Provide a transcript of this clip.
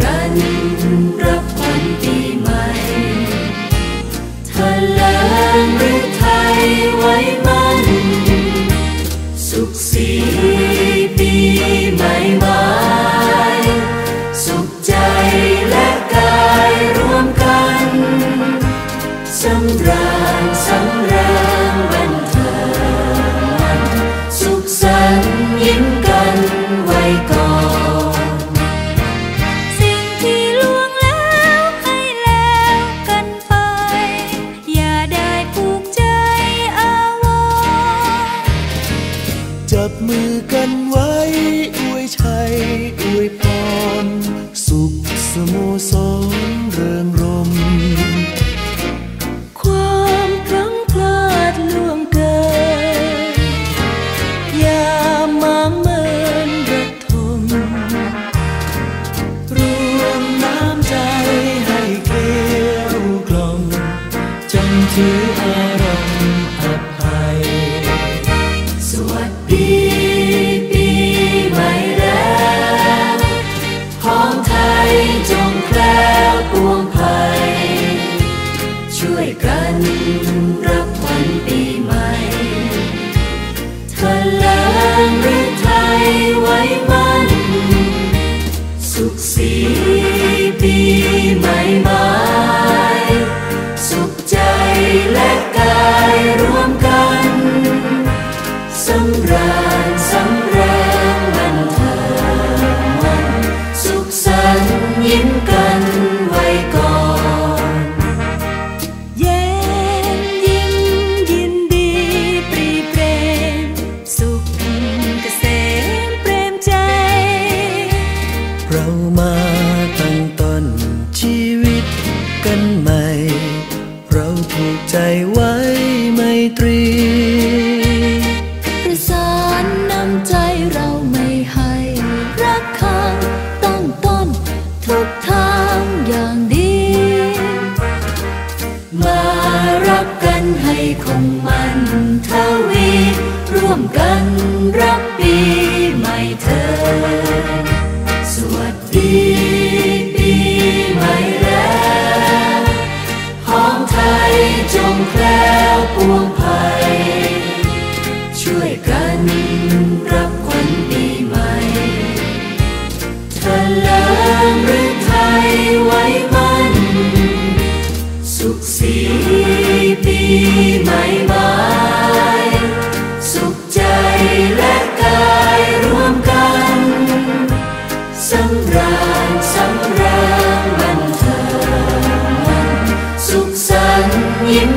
กันรับวัญปีใหม่ทะเลงหรือไทยไว้มันสุขสีปีใหม่หมายสุขใจและกายรวมกันสำราญสำราญ กันไว้ อวยชัย อวยพร สุขสโมสรเริงรม ความพลังพลาดล่วงเกิน อย่ามางเมินระทม รวมน้ำใจให้เกลียวกล่อมจำถืออ ช่วยกันรับวันปีใหม่เลงหรือไทยไว้มัน สุขสีปีใหม่หมาสุขใจและกาย กันใหม่ เราผูกใจไว้ไมตรี ประสานน้ำใจเราไม่ให้รักข้างตั้งต้น ทุกทางอย่างดี มารักกันให้คงมันทวี ร่วมกันรับปีใหม่เธอ สวัสดี มันสุขสีปีใหม่หมายสุขใจและกายร่วมกันสำราญสำราญบันเทิงมันสุขสันต์ยิ้ม